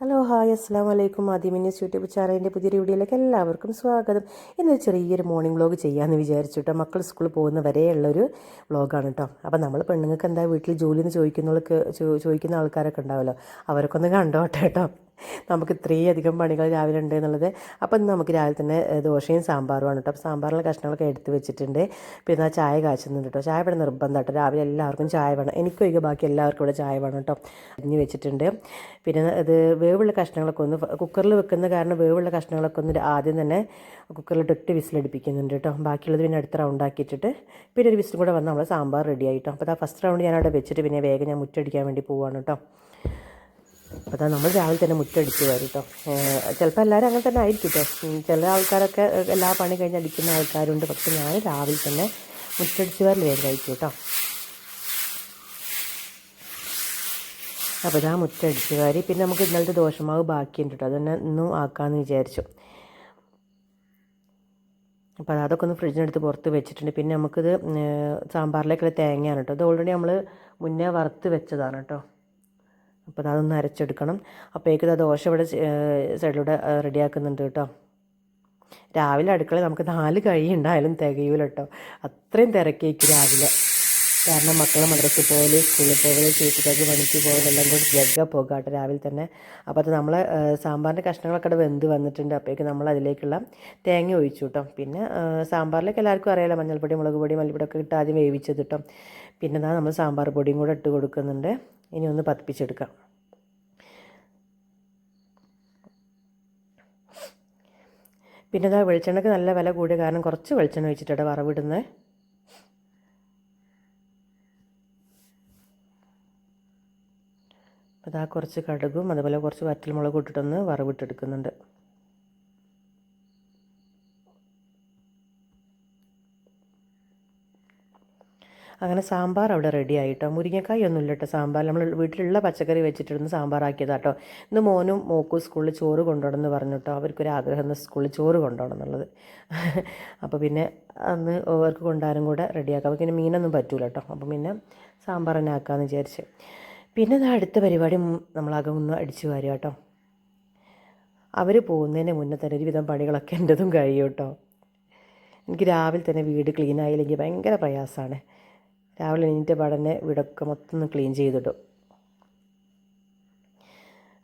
Hello hi അസ്സാം വലൈക്കും ആദ്യമിന്യൂസ് YouTube ചാനലിന്റെ പുതിയൊരു വീഡിയോയിലേക്ക് എല്ലാവർക്കും സ്വാഗതം. ഇന്ന് ചെറിയൊരു മോർണിംഗ് വ്ലോഗ് ചെയ്യാമെന്ന് വിചാരിച്ചു കേട്ടോ മക്കൾ സ്കൂളിൽ പോകുന്ന വരെയുള്ളൊരു വ്ലോഗാണ് കേട്ടോ അപ്പോൾ നമ്മൾ പെണ്ണുങ്ങൾക്ക് എന്താ വീട്ടിൽ ജോലി എന്ന് ചോദിക്കുന്നവർക്ക് ചോദിക്കുന്ന ആൾക്കാരൊക്കെ ഉണ്ടാവുമല്ലോ അവരൊക്കെ ഒന്ന് കണ്ടോട്ടെ കേട്ടോ നമുക്ക് ഇത്രയധികം പണികൾ രാവിലെ ഉണ്ട് എന്നുള്ളത്. അപ്പോൾ ഇന്ന് നമുക്ക് രാവിലെ തന്നെ ദോശയും സാമ്പാറുമാണ് കേട്ടോ. അപ്പോൾ സാമ്പാറിലെ കഷ്ണങ്ങളൊക്കെ എടുത്ത് വെച്ചിട്ടുണ്ട്. പിന്നെ ആ ചായ കാച്ചുന്നുണ്ട് കേട്ടോ. ചായ ഇവിടെ നിർബന്ധം കേട്ടോ. രാവിലെ എല്ലാവർക്കും ചായ വേണം. എനിക്കൊഴികെ ബാക്കി എല്ലാവർക്കും ഇവിടെ ചായ വേണം കേട്ടോ. അരിഞ്ഞ് വെച്ചിട്ടുണ്ട്. പിന്നെ ഇത് വേവുള്ള കഷ്ണങ്ങളൊക്കെ ഒന്ന് കുക്കറിൽ വെക്കുന്ന കാരണം വേവുള്ള കഷ്ണങ്ങളൊക്കെ ഒന്ന് ആദ്യം തന്നെ കുക്കറിലിട്ട് ഒറ്റ വിസിലടിപ്പിക്കുന്നുണ്ട് കേട്ടോ. ബാക്കിയുള്ളത് പിന്നെ അടുത്ത റൗണ്ട് ആക്കിയിട്ടിട്ട് പിന്നെ ഒരു വിസിലും കൂടെ വന്ന് നമ്മൾ സാമ്പാർ റെഡി ആയിട്ടോ അപ്പോൾ ആ ഫസ്റ്റ് റൗണ്ട് ഞാൻ അവിടെ വെച്ചിട്ട് പിന്നെ വേഗം ഞാൻ മുറ്റടിക്കാൻ വേണ്ടി പോവാണ് കേട്ടോ. അപ്പോൾ നമ്മൾ രാവിലെ തന്നെ മുറ്റടിച്ച് വരും കേട്ടോ ചിലപ്പോൾ എല്ലാവരും അങ്ങനെ തന്നെ ആയിരിക്കും കേട്ടോ ചില ആൾക്കാരൊക്കെ എല്ലാ പണി കഴിഞ്ഞ് അടിക്കുന്ന ആൾക്കാരുണ്ട്. പക്ഷെ ഞാൻ രാവിലെ തന്നെ മുറ്റടിച്ച് വരൽ വേഗം കഴിക്കും കേട്ടോ അപ്പോൾ ഇതാ മുറ്റടിച്ച് വാരി പിന്നെ നമുക്ക് ഇന്നലത്തെ ദോഷമാവ് ബാക്കിയുണ്ട് കേട്ടോ അതന്നെ ഇന്നും ആക്കാമെന്ന് വിചാരിച്ചു. അപ്പോൾ അത് അതൊക്കെ ഒന്ന് ഫ്രിഡ്ജിനെടുത്ത് പുറത്ത് വെച്ചിട്ടുണ്ട്. പിന്നെ നമുക്കിത് സാമ്പാറിലേക്കുള്ള തേങ്ങയാണ് കേട്ടോ അത് ഓൾറെഡി നമ്മൾ മുന്നേ വറുത്ത് വെച്ചതാണ് കേട്ടോ അപ്പോൾ അതൊന്ന് അരച്ചെടുക്കണം. അപ്പോഴേക്കും ദോശ ഇവിടെ സൈഡിലൂടെ റെഡിയാക്കുന്നുണ്ട് കേട്ടോ. രാവിലെ അടുക്കളയിൽ നമുക്ക് നാല് കഴി ഉണ്ടായാലും തികയൂല കേട്ടോ. അത്രയും തിരക്കേക്ക് രാവിലെ. കാരണം മക്കളെ മദ്രസയിൽ പോകൽ സ്കൂളിൽ പോകൽ ചേച്ചിക്കാർക്ക് പണിക്ക് പോകലെല്ലാം കൂടി ജഗ്ഗ കേട്ടോ രാവിലെ തന്നെ. അപ്പോൾ അത് നമ്മൾ സാമ്പാറിന്റെ കഷ്ണങ്ങളൊക്കെ അവിടെ വെന്ത് വന്നിട്ടുണ്ട്. അപ്പോഴേക്കും നമ്മൾ അതിലേക്കുള്ള തേങ്ങ ഒഴിച്ചു കേട്ടോ. പിന്നെ സാമ്പാറിലേക്ക് എല്ലാവർക്കും അറിയാലോ മഞ്ഞൾപ്പൊടി മുളക് പൊടി മല്ലിപ്പൊടി ഒക്കെ ഇട്ട് ആദ്യം വേവിച്ചത് കേട്ടോ. പിന്നെ നമ്മൾ സാമ്പാർ പൊടിയും കൂടെ ഇട്ട് കൊടുക്കുന്നുണ്ട്. ഇനി ഒന്ന് പതിപ്പിച്ചെടുക്കാം. പിന്നെ ഇതാ വെളിച്ചെണ്ണയ്ക്ക് നല്ല വില കൂടിയ കാരണം കുറച്ച് വെളിച്ചെണ്ണ ഒഴിച്ചിട്ടാണ് വറവിടുന്നത് ഇതാ കുറച്ച് കടുകും അതുപോലെ കുറച്ച് വറ്റൽമുളക് ഇട്ടിട്ടൊന്ന് വറവിട്ടെടുക്കുന്നുണ്ട്. അങ്ങനെ സാമ്പാർ അവിടെ റെഡി ആയിട്ടോ? മുരിങ്ങക്കായ ഒന്നും ഇല്ല കേട്ടോ സാമ്പാർ. നമ്മൾ വീട്ടിലുള്ള പച്ചക്കറി വെച്ചിട്ടിരുന്ന് സാമ്പാറാക്കിയതാട്ടോ. ഇന്ന് മോനും മോക്കും സ്കൂളിൽ ചോറ് കൊണ്ടുപോകണം എന്ന് പറഞ്ഞു കേട്ടോ അവർക്കൊരു ആഗ്രഹം എന്ന് സ്കൂളിൽ ചോറ് കൊണ്ടുപോകണം എന്നുള്ളത്. അപ്പോൾ പിന്നെ അന്ന് അവർക്ക് കൊണ്ടാരും കൂടെ റെഡിയാക്കാം പിന്നെ മീനൊന്നും പറ്റൂല കേട്ടോ അപ്പോൾ പിന്നെ സാമ്പാർ തന്നെ ആക്കാമെന്ന് വിചാരിച്ച്. പിന്നെ അടുത്ത പരിപാടി നമ്മളാകെ ഒന്ന് അടിച്ചു വാരുക കേട്ടോ അവർ പോകുന്നതിന് മുന്നേ തന്നെ ഒരുവിധം പണികളൊക്കെ എന്റെതും കഴിയും കേട്ടോ. എനിക്ക് രാവിലെ തന്നെ വീട് ക്ലീൻ ആയില്ലെങ്കിൽ ഭയങ്കര പ്രയാസമാണ്. രാവിലെ എണീറ്റ പാടന്നെ വീടൊക്കെ മൊത്തം ഒന്ന് ക്ലീൻ ചെയ്തിടും.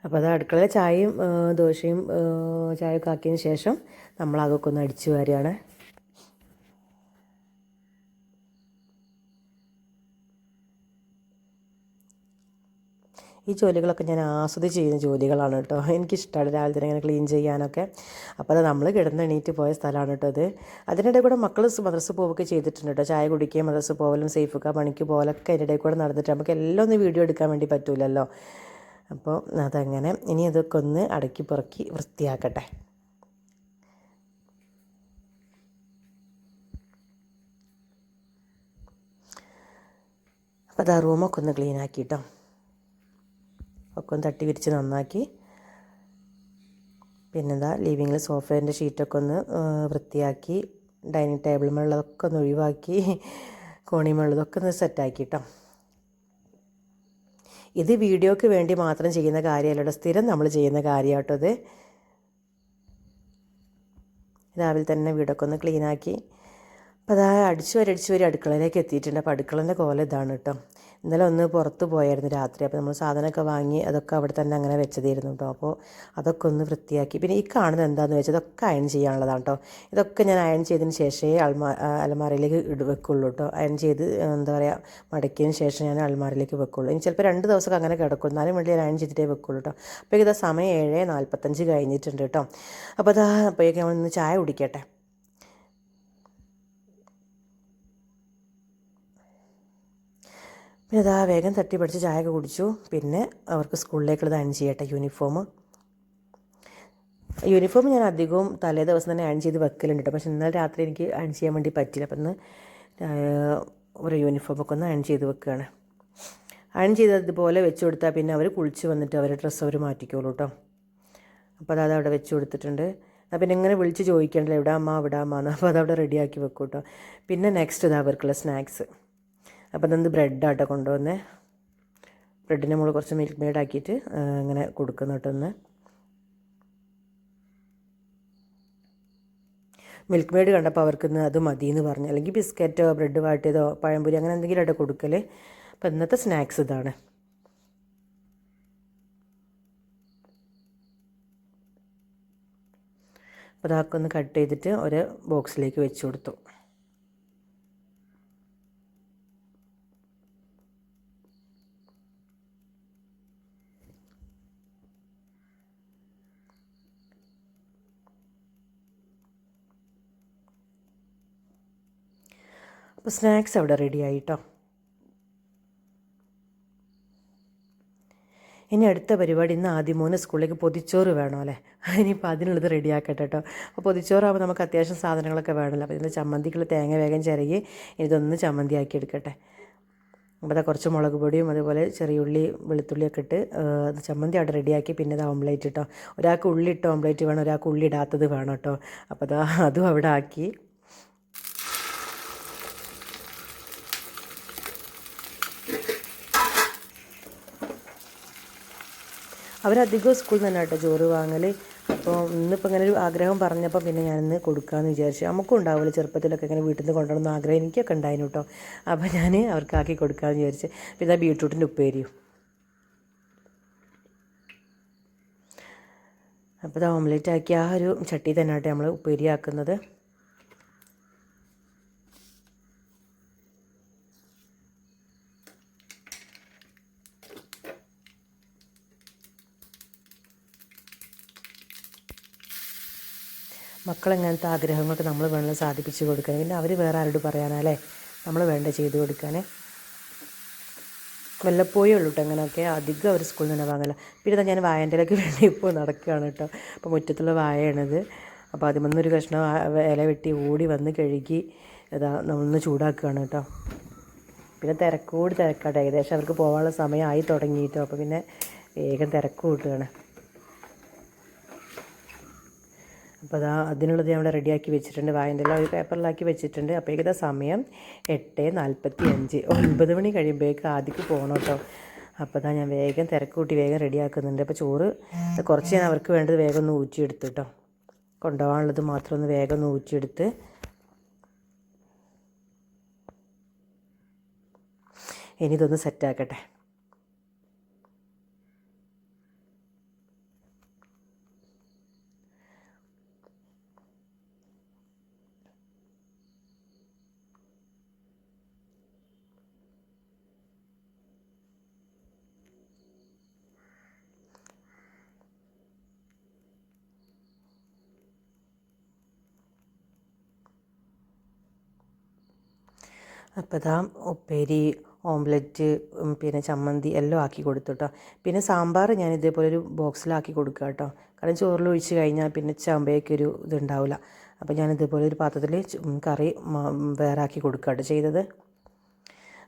അപ്പോൾ അത് അടുക്കളയിലെ ചായയും ദോശയും ചായയൊക്കെ ആക്കിയതിന് ശേഷം നമ്മൾ അതൊക്കെ ഒന്ന് അടിച്ചു വാരുകയാണ് ഈ ജോലികളൊക്കെ ഞാൻ ആസ്വദിച്ച് ചെയ്യുന്ന ജോലികളാണ് കേട്ടോ. എനിക്കിഷ്ടമാണ് രാവിലെ തന്നെ ഇങ്ങനെ ക്ലീൻ ചെയ്യാനൊക്കെ. അപ്പോൾ അത് നമ്മൾ കിടന്ന് എണീറ്റ് പോയ സ്ഥലമാണ് കേട്ടോ അത് അതിനിടെ കൂടെ മക്കൾ മദ്രസ് പോവുകയൊക്കെ ചെയ്തിട്ടുണ്ട് കേട്ടോ. ചായ കുടിക്കുകയും മദ്രസ് പോകലും സേഫൊക്കെ പണിക്ക് പോകലൊക്കെ ഇടയിൽ കൂടെ നടന്നിട്ട് നമുക്ക് എല്ലാം ഒന്ന് വീഡിയോ എടുക്കാൻ വേണ്ടി പറ്റൂലല്ലോ. അപ്പോൾ അതങ്ങനെ ഇനി അതൊക്കെ ഒന്ന് അടക്കി പുറക്കി വൃത്തിയാക്കട്ടെ. അപ്പോൾ അത് ആ റൂമൊക്കെ ഒന്ന് ക്ലീൻ ആക്കി ഒക്കെ ഒന്ന് തട്ടി വിരിച്ച് നന്നാക്കി. പിന്നെന്താ ലിവിങ്ങിൽ സോഫേന്റെ ഷീറ്റൊക്കെ ഒന്ന് വൃത്തിയാക്കി ഡൈനിങ് ടേബിളുമുള്ളതൊക്കെ ഒന്ന് ഒഴിവാക്കി കോണിമുള്ളതൊക്കെ ഒന്ന് സെറ്റാക്കി കേട്ടോ ഇത് വീഡിയോക്ക് വേണ്ടി മാത്രം ചെയ്യുന്ന കാര്യമല്ല സ്ഥിരം നമ്മൾ ചെയ്യുന്ന കാര്യമാട്ടോ ഇത്. രാവിലെ തന്നെ വീടൊക്കെ ഒന്ന് ക്ലീനാക്കി അപ്പോൾ അതാ അടിച്ചു വരി അടിച്ചു വരി അടുക്കളയിലേക്ക് എത്തിയിട്ടുണ്ട്. അപ്പോൾ അടുക്കളേന്റെ കോല ഇതാണ് കേട്ടോ. ഇന്നലെ ഒന്ന് പുറത്ത് പോയായിരുന്നു രാത്രി. അപ്പോൾ നമ്മൾ സാധനമൊക്കെ വാങ്ങി അതൊക്കെ അവിടെ തന്നെ അങ്ങനെ വെച്ചതായിരുന്നു കേട്ടോ. അപ്പോൾ അതൊക്കെ ഒന്ന് വൃത്തിയാക്കി. പിന്നെ ഈ കാണുന്നത് എന്താണെന്ന് വെച്ചാൽ ഇതൊക്കെ അയൺ ചെയ്യാനുള്ളതാണ് കേട്ടോ. ഇതൊക്കെ ഞാൻ അയൺ ചെയ്തതിന് ശേഷമേ അൽമാ അലമാരയിലേക്ക് ഇട് വെക്കുള്ളൂ കേട്ടോ. അയൺ ചെയ്ത് എന്താ പറയുക മടക്കിയതിന് ശേഷം ഞാൻ അൽമാരയിലേക്ക് വെക്കുള്ളൂ. ഇനി ചിലപ്പോൾ രണ്ട് ദിവസമൊക്കെ അങ്ങനെ കിടക്കും. എന്നാലും വേണ്ടി ഞാൻ അയൺ ചെയ്തിട്ടേ വെക്കുള്ളൂ കേട്ടോ. അപ്പോൾ ഇതാ സമയം ഏഴ് നാൽപ്പത്തഞ്ച് കഴിഞ്ഞിട്ടുണ്ട് കേട്ടോ. അപ്പോൾ അതാ അപ്പോഴേക്കും നമ്മൾ ഇന്ന് ചായ കുടിക്കട്ടെ. പിന്നെ അതാ വേഗം തട്ടി പഠിച്ച് ചായ ഒക്കെ കുടിച്ചു. പിന്നെ അവർക്ക് സ്കൂളിലേക്കുള്ളത് അയൺ ചെയ്യട്ടെ യൂണിഫോം യൂണിഫോം ഞാൻ അധികവും തലേ ദിവസം തന്നെ അയൺ ചെയ്ത് വെക്കലുണ്ട് കേട്ടോ പക്ഷെ ഇന്നലെ രാത്രി എനിക്ക് അയൺ ചെയ്യാൻ വേണ്ടി പറ്റില്ല അപ്പം ഇന്ന് ഒരു യൂണിഫോമൊക്കെ ഒന്ന് അയൺ ചെയ്ത് വെക്കുകയാണ് അയൺ ചെയ്ത് ഇതുപോലെ വെച്ച് കൊടുത്താൽ പിന്നെ അവർ കുളിച്ച് വന്നിട്ട് അവരുടെ ഡ്രസ്സ് അവർ മാറ്റിക്കോളൂ കേട്ടോ അപ്പോൾ അത് അവിടെ വെച്ച് കൊടുത്തിട്ടുണ്ട്. പിന്നെ ഇങ്ങനെ വിളിച്ച് ചോദിക്കണ്ടല്ലോ എവിടെ അമ്മ? ഇവിടെ അമ്മ? എന്ന്. അപ്പോൾ അതവിടെ റെഡിയാക്കി വെക്കും കേട്ടോ പിന്നെ നെക്സ്റ്റ് ഇതാ അവർക്കുള്ള സ്നാക്സ് അപ്പോൾ അതെന്ത് ബ്രെഡാട്ടോ കൊണ്ടുവന്നേ? ബ്രെഡിന്റെ മുകളിൽ കുറച്ച് മിൽക്ക് മെയ്ഡ് ആക്കിയിട്ട് ഇങ്ങനെ കൊടുക്കുന്നു കേട്ടോ ഒന്ന് മിൽക്ക് മെയ്ഡ് കണ്ടപ്പോൾ അവർക്ക് ഇന്ന് അത് മതി എന്ന് പറഞ്ഞു. അല്ലെങ്കിൽ ബിസ്ക്കറ്റോ ബ്രെഡ് വാട്ടിയതോ പഴംപൊരി അങ്ങനെ എന്തെങ്കിലും ആയിട്ട് കൊടുക്കൽ അപ്പോൾ ഇന്നത്തെ സ്നാക്സ് ഇതാണ്. അപ്പോൾ അതൊക്കെ ഒന്ന് കട്ട് ചെയ്തിട്ട് ഒരു ബോക്സിലേക്ക് വെച്ച് കൊടുത്തു. അപ്പോൾ സ്നാക്സ് അവിടെ റെഡി ആയിട്ടോ. ഇനി അടുത്ത പരിപാടി ഇന്ന് ആദ്യം മൂന്ന് സ്കൂളിലേക്ക് പൊതിച്ചോറ് വേണോ അല്ലേ? ഇനിയിപ്പോൾ അതിനുള്ളത് റെഡിയാക്കട്ടെ കേട്ടോ അപ്പോൾ പൊതിച്ചോറാകുമ്പോൾ നമുക്ക് അത്യാവശ്യം സാധനങ്ങളൊക്കെ വേണമല്ലോ അപ്പോൾ ഇതിന്റെ ചമ്മന്തിക്കുള്ള തേങ്ങ വേഗം ചിരകി ഇതൊന്ന് ചമ്മന്തി ആക്കി എടുക്കട്ടെ. അപ്പോൾ അതാ കുറച്ച് മുളക് പൊടിയും അതുപോലെ ചെറിയ ഉള്ളി വെളുത്തുള്ളിയൊക്കെ ഇട്ട് അത് ചമ്മന്തി അവിടെ റെഡിയാക്കി പിന്നെ അത് ഓംലേറ്റ് ഇട്ടോ ഒരാൾക്ക് ഉള്ളി ഇട്ടോ ഓംലേറ്റ് വേണം ഒരാൾക്ക് ഉള്ളി ഇടാത്തത് വേണം കേട്ടോ അപ്പോൾ അതാ അതും അവിടെ ആക്കി. അവരധികം സ്കൂളിൽ നിന്ന് കേട്ടോ ചോറ് വാങ്ങൽ അപ്പോൾ ഇന്നിപ്പോൾ ഇങ്ങനെ ഒരു ആഗ്രഹം പറഞ്ഞപ്പോൾ പിന്നെ ഞാനിന്ന് കൊടുക്കാമെന്ന് വിചാരിച്ചു. നമുക്കും ഉണ്ടാവില്ല ചെറുപ്പത്തിലൊക്കെ ഇങ്ങനെ വീട്ടിൽ നിന്ന് കൊണ്ടുവന്ന ആഗ്രഹം എനിക്കൊക്കെ ഉണ്ടായിരുന്നു കേട്ടോ അപ്പോൾ ഞാൻ അവർക്കാക്കി കൊടുക്കാമെന്ന് വിചാരിച്ച്. പിന്നെ ബീട്രൂട്ടിന്റെ ഉപ്പേരിയും. അപ്പോൾ ഇത് ഓംലേറ്റ് ആക്കി ആ ഒരു ചട്ടി തന്നെ ആട്ടെ നമ്മൾ ഉപ്പേരി മക്കളെങ്ങനത്തെ ആഗ്രഹങ്ങളൊക്കെ നമ്മൾ വേണമെങ്കിൽ സാധിപ്പിച്ചു കൊടുക്കാൻ പിന്നെ അവർ വേറെ ആരോട് പറയാനല്ലേ നമ്മൾ വേണ്ട ചെയ്തു കൊടുക്കാനേ. വല്ലപ്പോഴേ ഉള്ളൂ കേട്ടോ അങ്ങനെയൊക്കെ അധികം അവർ സ്കൂളിൽ നിന്ന് തന്നെ വാങ്ങല. പിന്നെ ഞാൻ വായന്റെലൊക്കെ വേണ്ടി ഇപ്പോൾ നടക്കുകയാണ് കേട്ടോ അപ്പോൾ മുറ്റത്തുള്ള വായയാണിത് അപ്പോൾ അതിൽ നിന്നൊരു കഷ്ണം ഇല വെട്ടി ഓടി വന്ന് കഴുകി ഇതാ നമ്മളൊന്ന് ചൂടാക്കുകയാണ് കേട്ടോ പിന്നെ തിരക്കോട് തിരക്കാട്ടെ. ഏകദേശം അവർക്ക് പോകാനുള്ള സമയമായി തുടങ്ങിയിട്ടോ. അപ്പോൾ പിന്നെ വേഗം തിരക്ക് കൂട്ടുകയാണ്. അപ്പോൾ അതാ അതിനുള്ളത് ഞാൻ ഇവിടെ റെഡിയാക്കി വെച്ചിട്ടുണ്ട്. വായനയെല്ലാം ഒരു പേപ്പറിലാക്കി വെച്ചിട്ടുണ്ട്. അപ്പോഴേക്കും ഇതാ സമയം എട്ട് നാൽപ്പത്തി അഞ്ച് ഒൻപത് മണി കഴിയുമ്പോഴേക്കും ആദ്യക്ക് പോകണം കേട്ടോ. അപ്പോൾ അതാ ഞാൻ വേഗം തിരക്ക് കൂട്ടി വേഗം റെഡിയാക്കുന്നുണ്ട് അപ്പോൾ ചോറ് കുറച്ച് ഞാൻ അവർക്ക് വേണ്ടത് വേഗം ഒന്ന് ഊറ്റിയെടുത്തു കേട്ടോ. കൊണ്ടുപോകാനുള്ളത് മാത്രം ഒന്ന് വേഗം ഒന്ന് ഊറ്റിയെടുത്ത്. ഇനി ഇതൊന്ന് സെറ്റാക്കട്ടെ അപ്പോൾ ഇതാ ഉപ്പേരി ഓംലെറ്റ് പിന്നെ ചമ്മന്തി എല്ലാം ആക്കി കൊടുത്തു കേട്ടോ പിന്നെ സാമ്പാർ ഞാൻ ഇതേപോലെ ഒരു ബോക്സിലാക്കി കൊടുക്കുക കേട്ടോ കാരണം ചോറിൽ ഒഴിച്ച് കഴിഞ്ഞാൽ പിന്നെ ചമ്പയൊക്കെ ഒരു ഇതുണ്ടാവില്ല അപ്പോൾ ഞാൻ ഇതേപോലെ ഒരു പാത്രത്തിൽ കറി വേറെ ആക്കി കൊടുക്കുക കേട്ടോ ചെയ്തത്.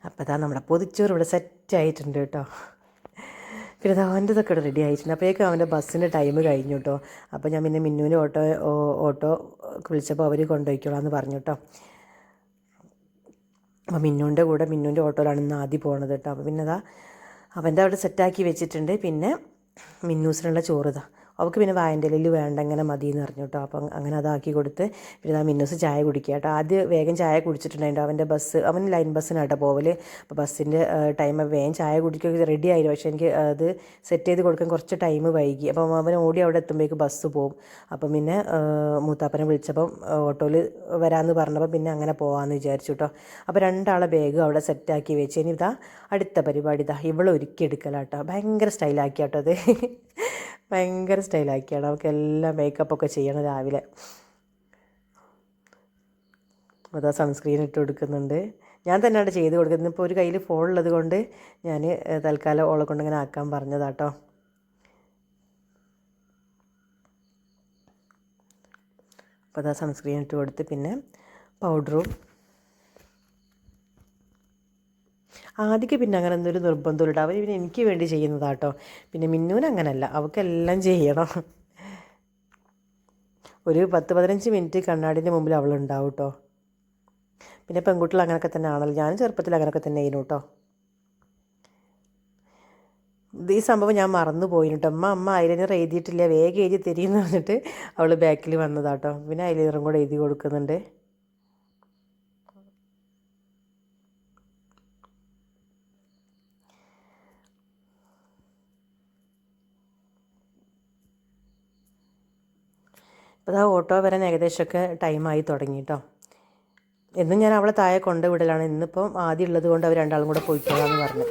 അപ്പോൾ ഇതാ നമ്മുടെ പൊതിച്ചോറ് ഇവിടെ സെറ്റ് ആയിട്ടുണ്ട് കേട്ടോ പിന്നെ അത് അവന്റെതൊക്കെ റെഡി ആയിട്ടുണ്ട്. അപ്പോഴേക്കും അവന്റെ ബസ്സിന്റെ ടൈം കഴിഞ്ഞു കേട്ടോ അപ്പോൾ ഞാൻ പിന്നെ മിന്നുവിന്റെ ഓട്ടോ ഓട്ടോ വിളിച്ചപ്പോൾ അവർ കൊണ്ടുപോയിക്കോളാം എന്ന് പറഞ്ഞു കേട്ടോ അപ്പോൾ മിന്നുവിന്റെ കൂടെ മിന്നുവിന്റെ ഓട്ടോയിലാണ് ഇന്ന് ആദ്യം പോണത് കേട്ടോ. അപ്പോൾ പിന്നെ അതാ അവന്റെ അവിടെ സെറ്റാക്കി വെച്ചിട്ടുണ്ട്. പിന്നെ മിന്നൂസിനുള്ള ചോറ് ഇതാ. അവൾക്ക് പിന്നെ വായന്റെ വേണ്ട ഇങ്ങനെ മതി എന്ന് പറഞ്ഞു കേട്ടോ. അപ്പം അങ്ങനെ അതാക്കി കൊടുത്ത് പിന്നെ ആ മിന്നൂസ് ചായ കുടിക്കുക കേട്ടോ. ആദ്യം വേഗം ചായ കുടിച്ചിട്ടുണ്ടായിരുന്നു. അവന്റെ ബസ് അവൻ ലൈൻ ബസ്സിനാട്ടോ പോവൽ അപ്പോൾ ബസ്സിന്റെ ടൈം വേഗം ചായ കുടിക്കുക റെഡി ആയിരുന്നു പക്ഷേ എനിക്ക് അത് സെറ്റ് ചെയ്ത് കൊടുക്കാൻ കുറച്ച് ടൈം വൈകി. അപ്പം അവൻ ഓടി അവിടെ എത്തുമ്പോഴേക്ക് ബസ് പോകും അപ്പം പിന്നെ മൂത്താപ്പനെ വിളിച്ചപ്പം ഓട്ടോയിൽ വരാമെന്ന് പറഞ്ഞപ്പോൾ പിന്നെ അങ്ങനെ പോകാമെന്ന് വിചാരിച്ചു കേട്ടോ. അപ്പോൾ രണ്ടാളെ ബാഗ് അവിടെ സെറ്റാക്കി വെച്ച് ഇനി ഇതാ അടുത്ത പരിപാടി ഇതാ ഇവളൊരുക്കി എടുക്കലാട്ടോ. ഭയങ്കര സ്റ്റൈലാക്കിയാട്ടോ അത്. ഭയങ്കര സ്റ്റൈലാക്കിയാണ്. അവൾക്ക് എല്ലാം മേക്കപ്പൊക്കെ ചെയ്യണം രാവിലെ. അതാ സൺസ്ക്രീൻ ഇട്ട് കൊടുക്കുന്നുണ്ട്. ഞാൻ തന്നെയാണ് ചെയ്ത് കൊടുക്കുന്നത്. ഇപ്പോൾ ഒരു കയ്യിൽ ഫോണുള്ളത് കൊണ്ട് ഞാൻ തൽക്കാലം ഓളെ കൊണ്ട് ഇങ്ങനെ ആക്കാൻ പറഞ്ഞതാട്ടോ അപ്പോൾ അതാ സൺസ്ക്രീൻ ഇട്ട് കൊടുത്ത് പിന്നെ പൗഡറും ആദ്യമൊക്കെ പിന്നെ അങ്ങനെ എന്തൊരു നിർബന്ധമില്ല അവർ പിന്നെ എനിക്ക് വേണ്ടി ചെയ്യുന്നതാട്ടോ. പിന്നെ മിന്നൂന് അങ്ങനല്ല. അവൾക്കെല്ലാം ചെയ്യണം. ഒരു പത്ത് പതിനഞ്ച് മിനിറ്റ് കണ്ണാടിന്റെ മുമ്പിൽ അവളുണ്ടാവും കേട്ടോ പിന്നെ പെൺകുട്ടികൾ അങ്ങനെയൊക്കെ തന്നെ ആണല്ലോ. ഞാൻ ചെറുപ്പത്തിൽ അങ്ങനെയൊക്കെ തന്നെ ആയിരുന്നു കേട്ടോ ഈ സംഭവം ഞാൻ മറന്നു പോയിന് കേട്ടോ അമ്മ അമ്മ ഐലൈനർ എഴുതിയിട്ടില്ല. വേഗം എഴുതി തരീന്ന് പറഞ്ഞിട്ട് അവൾ ബാക്കിൽ വന്നതാട്ടോ. പിന്നെ ഐലൈനറും കൂടെ എഴുതി കൊടുക്കുന്നുണ്ട്. ഇപ്പോൾ ആ ഓട്ടോ വരാൻ ഏകദേശമൊക്കെ ടൈമായി തുടങ്ങി കേട്ടോ എന്നും ഞാൻ അവളെ താഴെ കൊണ്ടുവിടലാണ് ഇന്നിപ്പം ആദ്യം ഉള്ളത് കൊണ്ട് അവർ രണ്ടാളും കൂടെ പോയിക്കോളാന്ന് പറഞ്ഞു.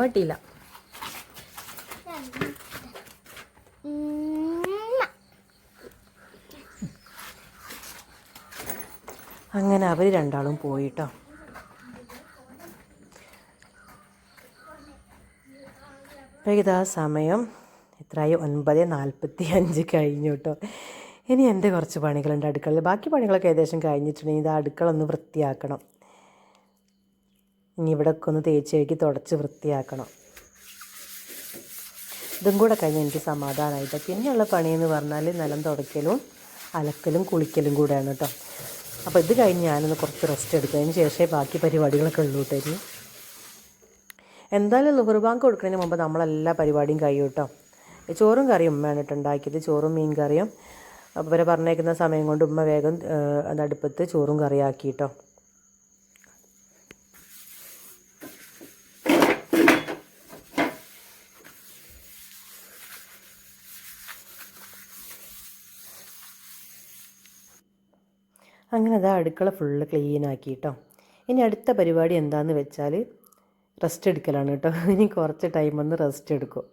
കിട്ടിയില്ല അങ്ങനെ അവർ രണ്ടാളും പോയിട്ടോ അപ്പോൾ ഇതാ സമയം. എത്രയായി ഒൻപത് നാൽപ്പത്തി അഞ്ച് കഴിഞ്ഞു കേട്ടോ ഇനി എന്റെ കുറച്ച് പണികളുണ്ട് അടുക്കളയിൽ. ബാക്കി പണികളൊക്കെ ഏകദേശം കഴിഞ്ഞിട്ടുണ്ടെങ്കിൽ ഇത് അടുക്കള ഒന്ന് വൃത്തിയാക്കണം. ഇനി ഇവിടെ ഒക്കെ ഒന്ന് തേച്ച് കഴുകി തുടച്ച് വൃത്തിയാക്കണം. ഇതും കൂടെ കഴിഞ്ഞാൽ എനിക്ക് സമാധാനമായിട്ട് പിന്നെയുള്ള പണിയെന്ന് പറഞ്ഞാൽ നിലം തുടയ്ക്കലും അലക്കലും കുളിക്കലും കൂടെയാണ് കേട്ടോ അപ്പോൾ ഇത് കഴിഞ്ഞ് ഞാനൊന്ന് കുറച്ച് റെസ്റ്റ് എടുത്തതിന് ശേഷമേ ബാക്കി പരിപാടികളൊക്കെ ഉള്ളൂ കേട്ടോ എന്തായാലും ലുഹർ ബാങ്ക് കൊടുക്കുന്നതിന് മുമ്പ് നമ്മളെല്ലാ പരിപാടിയും കഴിയും കേട്ടോ ചോറും കറിയും ഉമ്മയാണ് കേട്ടോ ഉണ്ടാക്കിയത്. ചോറും മീൻ കറിയും. അപ്പോൾ ഇവരെ പറഞ്ഞേക്കുന്ന സമയം കൊണ്ട് ഉമ്മ വേഗം അത് അടുപ്പത്ത് ചോറും കറിയാക്കി കേട്ടോ അങ്ങനെ അത് അടുക്കള ഫുള്ള് ക്ലീൻ ആക്കി കേട്ടോ ഇനി അടുത്ത പരിപാടി എന്താണെന്ന് വെച്ചാൽ റെസ്റ്റ് എടുക്കലാണ് കേട്ടോ ഇനി കുറച്ച് ടൈം ഒന്ന് റെസ്റ്റ് എടുക്കും.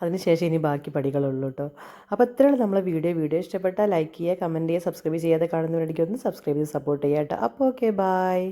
അതിനുശേഷം ഇനി ബാക്കി പടികളുള്ളൂ കേട്ടോ അപ്പോൾ ഇത്രയുള്ള നമ്മളെ വീഡിയോ. വീഡിയോ ഇഷ്ടപ്പെട്ടാൽ ലൈക്ക് ചെയ്യുക കമന്റ് ചെയ്യുക സബ്സ്ക്രൈബ് ചെയ്യാതെ കാണുന്നവരുടെ ഒന്ന് സബ്സ്ക്രൈബ് ചെയ്ത് സപ്പോർട്ട് ചെയ്യാം കേട്ടോ അപ്പോൾ ഓക്കെ ബായ്